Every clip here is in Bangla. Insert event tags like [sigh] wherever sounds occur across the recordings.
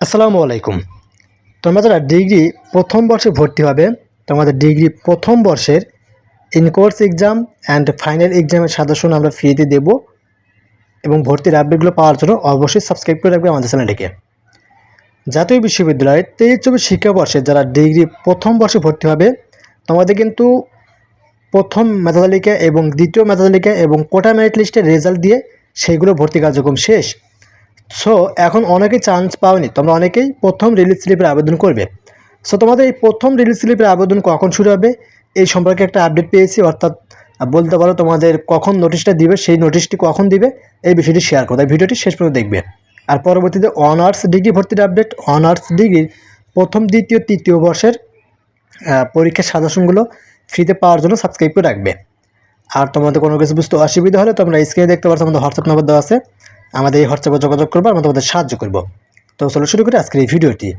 আসসালামু আলাইকুম। তোমরা যারা ডিগ্রি প্রথম বর্ষে ভর্তি হবে, তোমাদের ডিগ্রি প্রথম বর্ষের ইনকোর্স এক্সাম অ্যান্ড ফাইনাল এক্সামের সাজেশন আমরা ফ্রিতে দেব এবং ভর্তির আপডেটগুলো পাওয়ার জন্য অবশ্যই সাবস্ক্রাইব করে রাখবে আমাদের চ্যানেলটিকে। জাতীয় বিশ্ববিদ্যালয়ের তেইশ চব্বিশ শিক্ষাবর্ষে যারা ডিগ্রি প্রথম বর্ষে ভর্তি হবে, তোমাদের কিন্তু প্রথম মেধা তালিকা এবং দ্বিতীয় মেধা তালিকা এবং কোটা মেরিট লিস্টের রেজাল্ট দিয়ে সেইগুলো ভর্তি কার্যক্রম শেষ। সো এখন অনেকেই চান্স পাওনি। তোমরা অনেকেই প্রথম রিলিজ স্লিপের আবেদন করবে। সো তোমাদের এই প্রথম রিলিজ স্লিপের আবেদন কখন শুরু হবে? এই সম্পর্কে একটা আপডেট পেয়েছি, অর্থাৎ বলতে পারো তোমাদের কখন নোটিশটা দিবে, সেই নোটিশটি কখন দিবে, এই বিষয়টি শেয়ার করো। তাই ভিডিওটি শেষ পর্যন্ত দেখবে। আর পরবর্তীতে অনার্স ডিগ্রি ভর্তির আপডেট অনার্স ডিগ্রির প্রথম, দ্বিতীয়, তৃতীয় বর্ষের পরীক্ষার সাজেশনগুলো ফ্রিতে পাওয়ার জন্য সাবস্ক্রাইব করে রাখবে। আর তোমাদের কোনো কিছু বুঝতে অসুবিধা হলে তোমরা স্ক্রিনে দেখতে পাচ্ছ আমাদের হোয়াটসঅ্যাপ নাম্বার দেওয়া আছে। আমাদের এই হোয়াটসঅ্যাপে যোগাযোগ করব আমরা তোমাদের সাহায্য করব। তো চলো শুরু করি আজকের এই ভিডিওটি।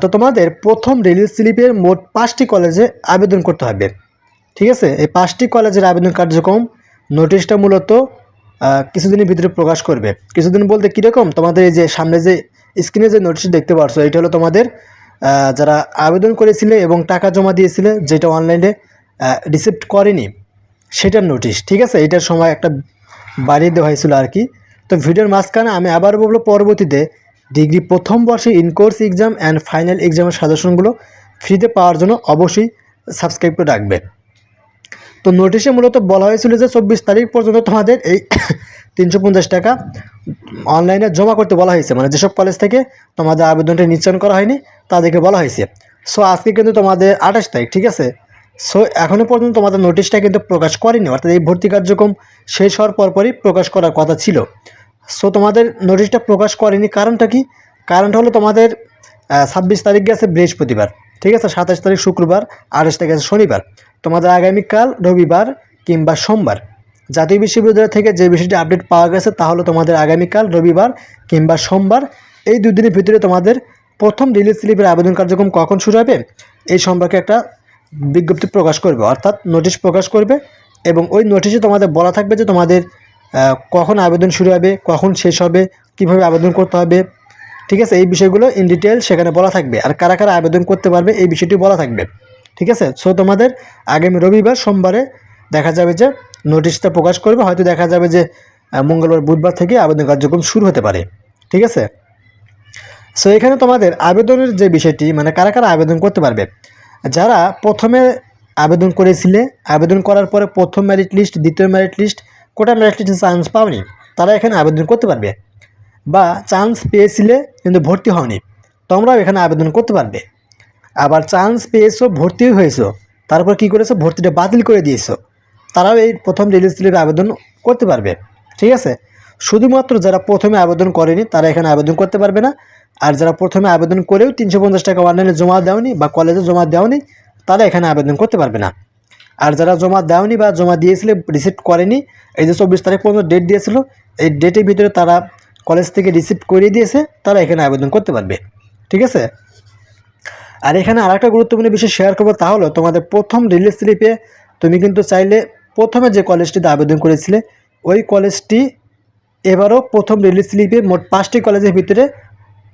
তো তোমাদের প্রথম রিলিজ স্লিপের মোট পাঁচটি কলেজে আবেদন করতে হবে। ঠিক আছে? এই পাঁচটি কলেজের আবেদন কার্যক্রম নোটিশটা মূলত কিছুদিনের ভিতরে প্রকাশ করবে। কিছুদিন বলতে কীরকম? তোমাদের এই যে সামনে যে স্ক্রিনে যে নোটিশ দেখতে পারছ, এটা হলো তোমাদের যারা আবেদন করেছিলে এবং টাকা জমা দিয়েছিলে, যেটা অনলাইনে রিসিপ্ট করেনি, সেটার নোটিশ ঠিক আছে? এটার সময় একটা বাড়িয়ে দেওয়া হয়েছিল আর কি। তো ভিডিওর মাঝখানে আমি আবার বলব, পরবর্তীতে ডিগ্রি প্রথম বর্ষে ইনকোর্স এক্সাম অ্যান্ড ফাইনাল এক্সামের সাজেশনগুলো ফ্রিতে পাওয়ার জন্য অবশ্যই সাবস্ক্রাইব করে রাখবে তো নোটিশে মূলত বলা হয়েছিল যে চব্বিশ তারিখ পর্যন্ত তোমাদের এই [coughs] তিনশো পঞ্চাশ টাকা অনলাইনে জমা করতে বলা হয়েছে। মানে যেসব কলেজ থেকে তোমাদের আবেদনটা নিশ্চয়ন করা হয়নি, তাদেরকে বলা হয়েছে। সো আজকে কিন্তু তোমাদের আঠাশ তারিখ, ঠিক আছে? সো এখনও পর্যন্ত তোমাদের নোটিশটা কিন্তু প্রকাশ করেনি, অর্থাৎ এই ভর্তি কার্যক্রম শেষ হওয়ার পরপরই প্রকাশ করার কথা ছিল। সো তোমাদের নোটিশটা প্রকাশ করেনি, কারণটা কি? কারণটা হলো তোমাদের ছাব্বিশ তারিখ গেছে বৃহস্পতিবার, ঠিক আছে? সাতাশ তারিখ শুক্রবার, আঠাশ তারিখ আছে শনিবার। তোমাদের আগামীকাল রবিবার কিংবা সোমবার, জাতীয় বিশ্ববিদ্যালয় থেকে যে বিষয়টি আপডেট পাওয়া গেছে তা হলো তোমাদের আগামীকাল রবিবার কিংবা সোমবার। এই দুদিনের ভিতরে তোমাদের প্রথম রিলিজ স্লিপের আবেদন কার্যক্রম কখন শুরু হবে? এই সম্পর্কে একটা বিজ্ঞপ্তি প্রকাশ করবে, অর্থাৎ নোটিশ প্রকাশ করবে এবং ওই নোটিশে তোমাদের বলা থাকবে যে তোমাদের কখন আবেদন শুরু হবে, কখন শেষ হবে, কীভাবে আবেদন করতে হবে, ঠিক আছে? এই বিষয়গুলো ইন ডিটেল সেখানে বলা থাকবে। আর কারা কারা আবেদন করতে পারবে এই বিষয়টি বলা থাকবে, ঠিক আছে? সো তোমাদের আগামী রবিবার সোমবারে দেখা যাবে যে নোটিশটা প্রকাশ করবে। হয়তো দেখা যাবে যে মঙ্গলবার, বুধবার থেকে আবেদন কার্যক্রম শুরু হতে পারে, ঠিক আছে? সো এখানে তোমাদের আবেদনের যে বিষয়টি মানে কারা কারা আবেদন করতে পারবে যারা প্রথমে আবেদন করেছিলে, আবেদন করার পরে প্রথম মেরিট লিস্ট দ্বিতীয় মেরিট লিস্ট কোটা মেরিট লিস্টে চান্স পাওনি, তারা এখানে আবেদন করতে পারবে বা চান্স পেয়েছিলে কিন্তু ভর্তি হওনি, তোমরাও এখানে আবেদন করতে পারবে। আবার চান্স পেয়েছ, ভর্তিও হয়েছো, তারপর কি করেছ? ভর্তিটা বাতিল করে দিয়েছ, তারাও এই প্রথম রিলিজ স্লিপে আবেদন করতে পারবে, ঠিক আছে? শুধুমাত্র যারা প্রথমে আবেদন করেনি, তারা এখানে আবেদন করতে পারবে না। আর যারা প্রথমে আবেদন করেও তিনশো পঞ্চাশ টাকা অনলাইনে জমা দেওনি বা কলেজে জমা দেওনি, তারা এখানে আবেদন করতে পারবে না। আর যারা জমা দেওনি বা জমা দিয়েছিলে রিসিপ্ট করেনি, এই যে চব্বিশ তারিখ পর্যন্ত ডেট দিয়েছিল, এই ডেটের ভিতরে তারা কলেজ থেকে রিসিপ্ট করিয়ে দিয়েছে, তারা এখানে আবেদন করতে পারবে। ঠিক আছে? আর এখানে আর একটা গুরুত্বপূর্ণ বিষয় শেয়ার করব, তা হলো তোমাদের প্রথম রিলিজ স্লিপে তুমি কিন্তু চাইলে প্রথমে যে কলেজটিতে আবেদন করেছিলে, ওই কলেজটি এবারও প্রথম রিলিজ স্লিপে মোট পাঁচটি কলেজের ভিতরে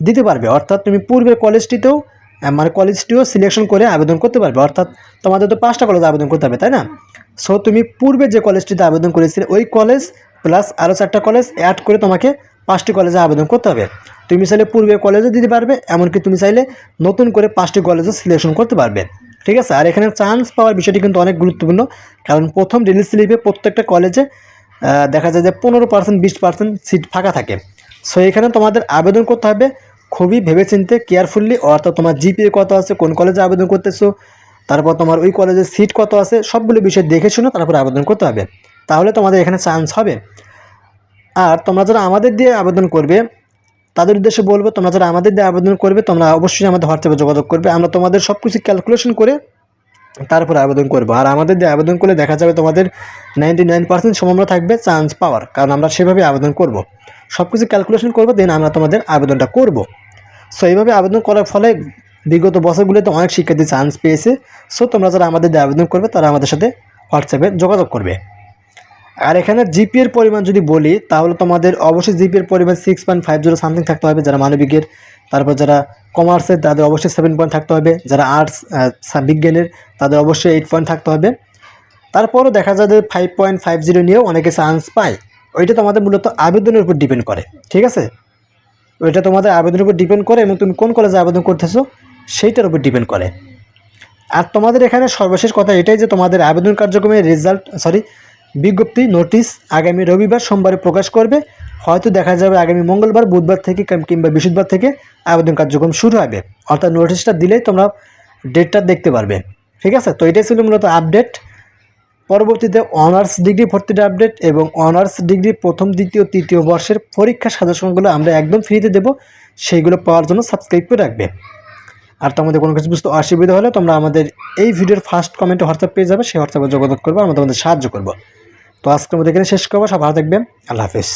দিতে পারবে। অর্থাৎ তুমি পূর্বের কলেজটিতেও মানে কলেজটিও সিলেকশন করে আবেদন করতে পারবে। অর্থাৎ তোমাদের তো পাঁচটা কলেজ আবেদন করতে হবে, তাই না? সো তুমি পূর্বে যে কলেজটিতে আবেদন করেছিলে, ওই কলেজ প্লাস আরও চারটা কলেজ অ্যাড করে তোমাকে পাঁচটি কলেজে আবেদন করতে হবে। তুমি চাইলে পূর্বে কলেজে দিতে পারবে, এমনকি তুমি চাইলে নতুন করে পাঁচটি কলেজে সিলেকশন করতে পারবে। ঠিক আছে? আর এখানে চান্স পাওয়ার বিষয়টি কিন্তু অনেক গুরুত্বপূর্ণ, কারণ প্রথম রিলিজ স্লিপে প্রত্যেকটা কলেজে দেখা যায় যে পনেরো পার্সেন্ট, বিশ পার্সেন্ট সিট ফাঁকা থাকে। সো এখানে তোমাদের আবেদন করতে হবে খুবই ভেবেচিন্তে কেয়ারফুললি অর্থাৎ তোমার জিপিএ কত আছে, কোন কলেজে আবেদন করতেছো, তারপর তোমার ওই কলেজের সিট কত আছে, সবগুলো বিষয় দেখে শুনে তারপর আবেদন করতে হবে। তাহলে তোমাদের এখানে চান্স হবে। আর তোমরা যারা আমাদের দিয়ে আবেদন করবে, তাদের উদ্দেশ্যে বলব, তোমরা যারা আমাদের দিয়ে আবেদন করবে, তোমরা অবশ্যই আমাদের হোয়াটসঅ্যাপে যোগাযোগ করবে। আমরা তোমাদের সব কিছু ক্যালকুলেশন করে তারপরে আবেদন করব। আর আমাদের দিয়ে আবেদন করলে দেখা যাবে তোমাদের নাইনটি নাইন পার্সেন্ট সম্ভাবনা থাকবে চান্স পাওয়ার। কারণ আমরা সেভাবে আবেদন করব। সব কিছু ক্যালকুলেশন করব দেন আমরা তোমাদের আবেদনটা করব। সো এইভাবে আবেদন করার ফলে বিগত বছরগুলোতে অনেক শিক্ষার্থী চান্স পেয়েছে। সো তোমরা যারা আমাদের দিয়ে আবেদন করবে, তারা আমাদের সাথে হোয়াটসঅ্যাপে যোগাযোগ করবে। আর এখানে জিপিএর পরিমাণ যদি বলি, তাহলে তোমাদের অবশ্যই জিপিএর পরিমাণ six point five zero something থাকতে হবে, যারা মানবিকের তারপর যারা কমার্সের তাদের অবশ্যই সেভেন পয়েন্ট থাকতে হবে। যারা আর্টস বিজ্ঞানের, তাদের অবশ্যই এইট পয়েন্ট থাকতে হবে। তারপরও দেখা যায় যে ফাইভ পয়েন্ট ফাইভ জিরো নিয়েও অনেকে চান্স পায়। ওইটা তোমাদের মূলত আবেদনের উপর ডিপেন্ড করে, ঠিক আছে? ওইটা তোমাদের আবেদনের উপর ডিপেন্ড করে এবং তুমি কোন কলেজে আবেদন করতেছো, সেইটার উপর ডিপেন্ড করে। আর তোমাদের এখানে সর্বশেষ কথা এটাই যে তোমাদের আবেদন কার্যক্রমের রেজাল্ট সরি বিজ্ঞপ্তি, নোটিশ আগামী রবিবার সোমবারে প্রকাশ করবে। হয়তো দেখা যাবে আগামী মঙ্গলবার, বুধবার থেকে কিংবা বৃহস্পতিবার থেকে আবেদন কার্যক্রম শুরু হবে। অর্থাৎ নোটিশটা দিলেই তোমরা ডেটটা দেখতে পারবে। ঠিক আছে? তো এটাই ছিল মূলত আপডেট। পরবর্তীতে অনার্স ডিগ্রি ভর্তির আপডেট এবং অনার্স ডিগ্রি প্রথম, দ্বিতীয়, তৃতীয় বর্ষের পরীক্ষা সাজেশনগুলো আমরা একদম ফ্রিতে দেবো। সেইগুলো পাওয়ার জন্য সাবস্ক্রাইব করে রাখবে। আর তোমাদের কোনো কিছু বুঝতে অসুবিধা হলে তোমরা আমাদের এই ভিডিওর ফার্স্ট কমেন্টে হোয়াটসঅ্যাপ পেয়ে যাবে। সেই হোয়াটসঅ্যাপে যোগাযোগ করব, আমরা তোমাদের সাহায্য করব। তো আজকের মধ্যে এখানে শেষ করব। সব ভালো থাকবেন। আল্লাহ হাফিজ।